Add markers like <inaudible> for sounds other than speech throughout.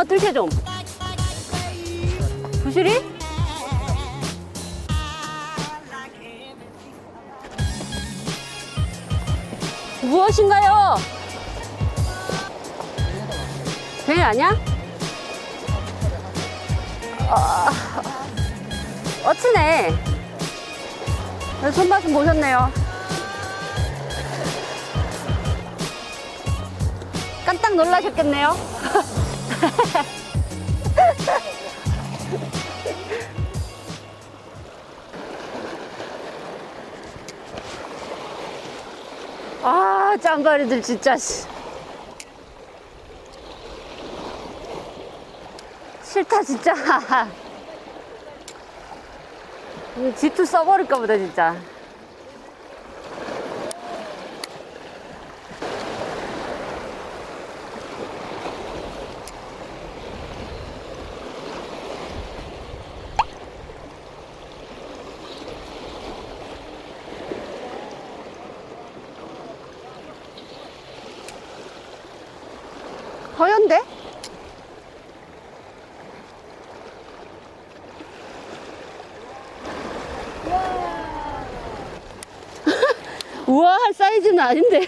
어떨게 좀? 부실이? 무엇인가요? 배 아니야? 어, 어치네. 손맛은 보셨네요. 깜짝 놀라셨겠네요. 아, 짱가리들 진짜. 씨. 싫다, 진짜. <laughs> 이 G2 써버릴까 보다, 진짜. 우와 할 사이즈는 아닌데.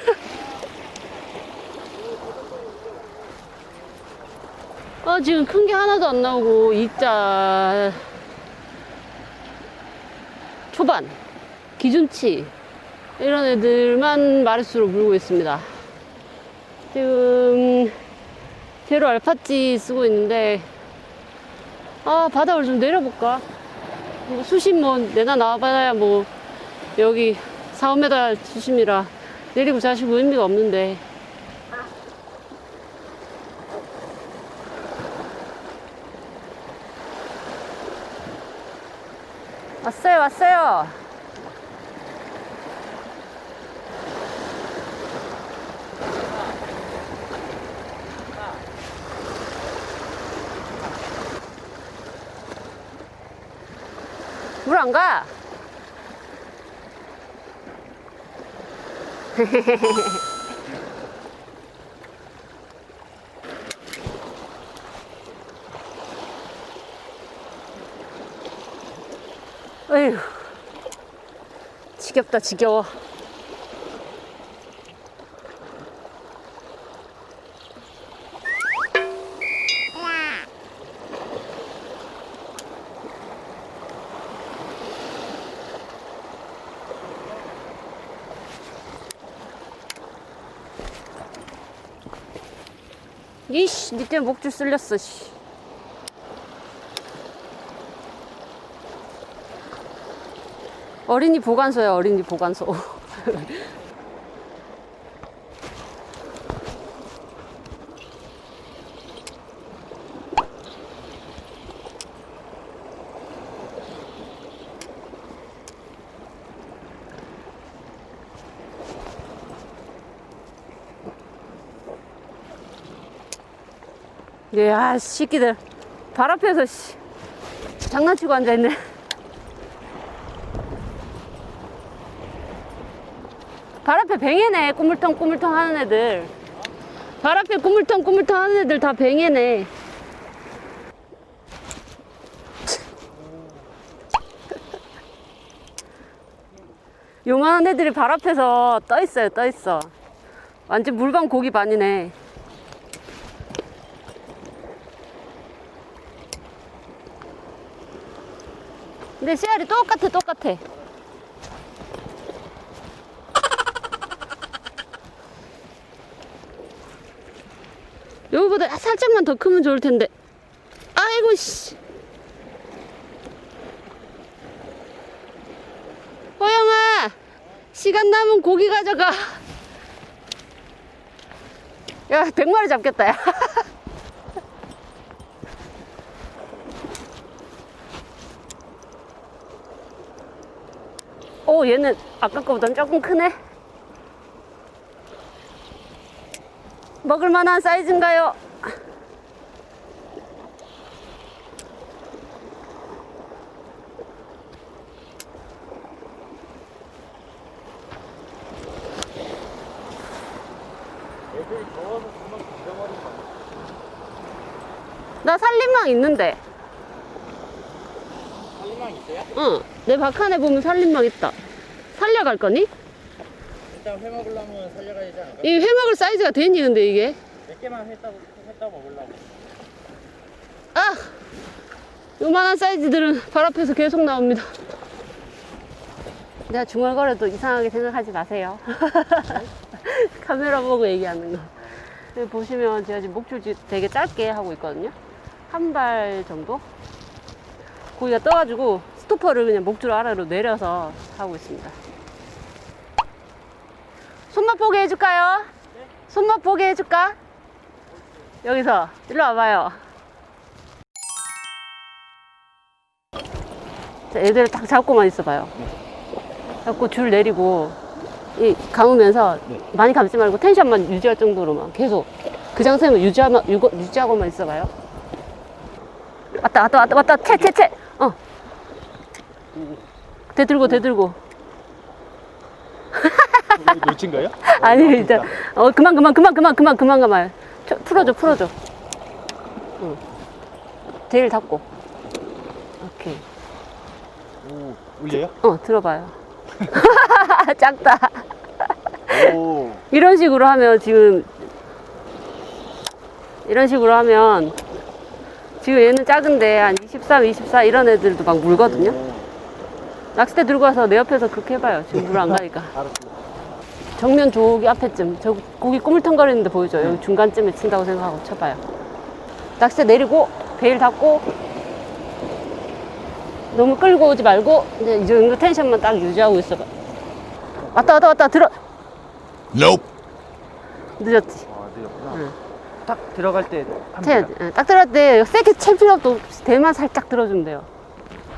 어 지금 큰 게 하나도 안 나오고 입자. 초반 기준치. 이런 애들만 마리수로 물고 있습니다. 지금 제로 알파찌 쓰고 있는데 아 바닥을 좀 내려볼까? 뭐 수심 뭐 내다 나와봐야 뭐 여기 4, 5m 수심이라 내리고 자시고 의미가 없는데. 왔어요 왔어요. 물 안 가? <laughs> 에휴, 지겹다, 지겨워. 이씨, 니 때문에 목줄 쓸렸어, 씨. 어린이 보관소야, 어린이 보관소. <laughs> 예, 아, 새끼들. 발 앞에서, 씨. 장난치고 앉아있네. 발 앞에 뱅에네. 꾸물텅꾸물텅 하는 애들. 발 앞에 꾸물텅꾸물텅 하는 애들 다 뱅에네. 요만한 애들이 발 앞에서 떠 있어요, 떠 있어. 완전 물방 고기 반이네. 근데 씨알이 똑같아, 똑같아. 여기보다 살짝만 더 크면 좋을 텐데. 아이고, 씨. 호영아, 시간 남은 고기 가져가. 야, 100마리 잡겠다, 야. <laughs> 얘는 아까 거보단 조금 크네. 먹을 만한 사이즈인가요? 나 살림망 있는데. 살림망 있어요? 응. 내 바칸에 보면 살림망 있다. 살려갈 거니? 일단 회 먹으려면 살려가야 되지 않을까? 이 회 먹을 사이즈가 되니, 근데 이게? 몇 개만 했다고 했다고 먹으려고. 아! 요만한 사이즈들은 발 앞에서 계속 나옵니다. 내가 중얼거려도 이상하게 생각하지 마세요. <laughs> 카메라 보고 얘기하는 거. 여기 보시면 제가 지금 목줄 되게 짧게 하고 있거든요. 한 발 정도? 고기가 떠가지고 스토퍼를 그냥 목줄 아래로 내려서 하고 있습니다. 손맛 보게 해줄까요? 손맛 보게 해줄까? 여기서 일로 와봐요. 자, 애들을 딱 잡고만 있어봐요. 잡고 줄 내리고 이 감으면서 네. 많이 감지 말고 텐션만 유지할 정도로만 계속 그 장소에만 유지하면 유고, 유지하고만 있어봐요. 왔다 왔다 왔다 왔다 채채채 어 대들고 대들고. 놓친 거예요? <laughs> 아니 일단 어 그만 그만 그만 그만 그만 그만 그만. 저, 풀어줘 풀어줘. 응. 제일 잡고. 오케이. 오, 울려요? 어 들어봐요. <laughs> 작다. 오. 이런 식으로 하면 지금 이런 식으로 하면 지금 얘는 작은데 한 23, 24 이런 애들도 막 물거든요 낚싯대 들고 와서 내 옆에서 그렇게 해봐요 지금 물 안 가니까 알았어요. 정면 저기 앞에쯤 저 고기 꼬물텅거리는데 보이죠? 여기 중간쯤에 친다고 생각하고 쳐봐요. 낚싯대 내리고 베일 닫고 너무 끌고 오지 말고 이제 이 정도 텐션만 딱 유지하고 있어봐. 왔다 왔다 왔다 들어 Nope. 늦었지. 아, 내렸구나. 응. 딱 들어갈 때한 채야지. 응, 딱 들어갈 때 세게 칠 필요 없고 대만 살짝 들어주면 돼요.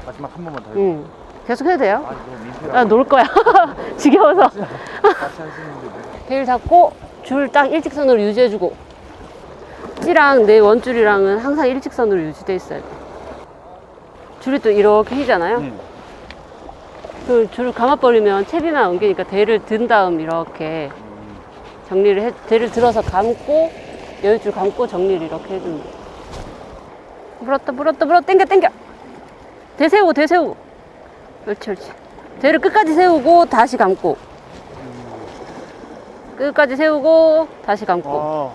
마지막 한 번만 더. 응. 계속 해도 돼요. 아, 너무 민폐라. 아, 놀 거야. <laughs> 지겨워서. 같이 하시는데 잡고 줄 딱 일직선으로 유지해주고 찌랑 내 원줄이랑은 항상 일직선으로 유지돼 있어야 돼 줄이 또 이렇게 휘잖아요 응. 그 줄을 감아버리면 채비만 옮기니까 대를 든 다음 이렇게 음. 정리를 해 대를 들어서 감고 여유줄 감고 정리를 이렇게 해줍니다 물었다 물었다 물었다 당겨 당겨 대 세우고 대 세우고 옳지 옳지. 대를 끝까지 세우고 다시 감고. 끝까지 세우고 다시 감고. 아,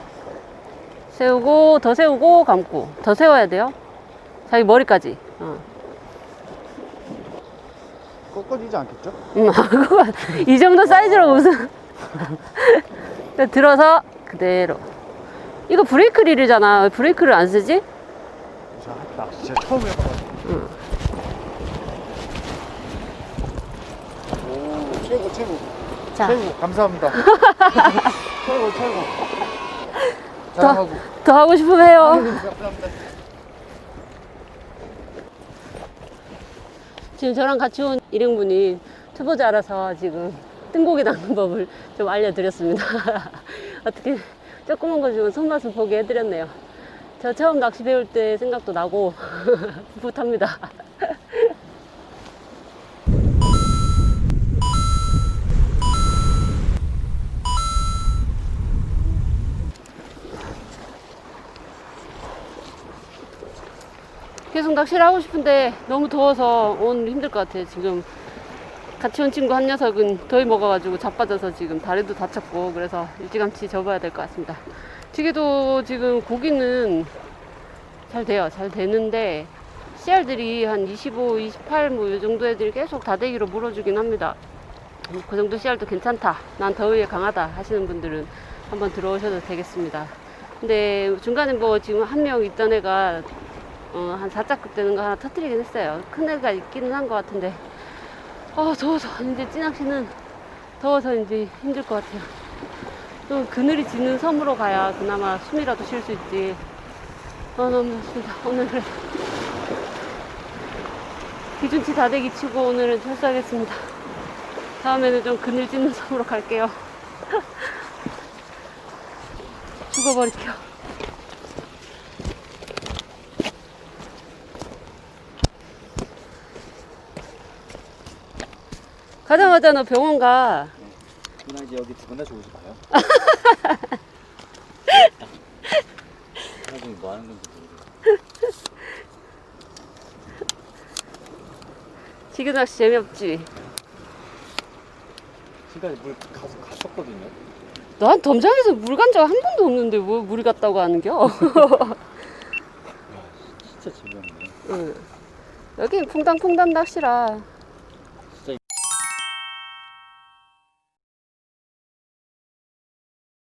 세우고 더 세우고 감고. 더 세워야 돼요. 자기 머리까지. 어. 꺾어지지 않겠죠? 음, <laughs> 그거 이 정도 사이즈로 무슨 <laughs> 들어서 그대로. 이거 브레이크 릴이잖아. 왜 브레이크를 안 쓰지? 자, 낚시 진짜 처음 해봐가지고. 응. 오, 최고. 자, 최고, 감사합니다. <laughs> 최고, 최고. 더. 더 하고 싶으면 해요 감사합니다. 지금 저랑 같이 온 일행분이 초보자라서 지금 뜬고기 낚는 <laughs> 법을 좀 알려드렸습니다. <laughs> 어떻게 조그만 거 주면 손맛을 보게 해드렸네요. 저 처음 낚시 배울 때 생각도 나고 풋풋합니다. 계속 낚시를 하고 싶은데 너무 더워서 오늘 힘들 것 같아요. 지금 같이 온 친구 한 녀석은 더위 먹어가지고 자빠져서 지금 다리도 다쳤고 그래서 일찌감치 접어야 될 것 같습니다. 찌개도 지금 고기는 잘 돼요. 잘 되는데 씨알들이 한 25, 28 뭐 이 정도 애들이 계속 다대기로 물어주긴 합니다. 그 정도 씨알도 괜찮다. 난 더위에 강하다 하시는 분들은 한번 들어오셔도 되겠습니다. 근데 중간에 뭐 지금 한 명 있던 애가 어, 한 4자급 되는 거 하나 터뜨리긴 했어요. 큰 애가 있기는 한 것 같은데. 아, 더워서 이제 찌낚시는 더워서 이제 힘들 것 같아요. 좀 그늘이 지는 섬으로 가야 그나마 숨이라도 쉴 수 있지. 아, 너무 좋습니다. 오늘 그래. 기준치 다대기 치고 오늘은 철수하겠습니다. 다음에는 좀 그늘 지는 섬으로 갈게요. <laughs> 죽어버릴게요. 가자마자 너 병원 가. 누나 이제 여기 두 분 다 좋으시 봐요. 나중에 뭐 하는 건지 모르겠어. 지금 낚시 재미없지. 지금까지 물 가서 갔었거든요. 난 덤장에서 물 간 적 한 번도 없는데 뭐 물이 갔다고 하는겨? <laughs> 진짜 재미없네. 응. 여긴 퐁당퐁당 낚시라.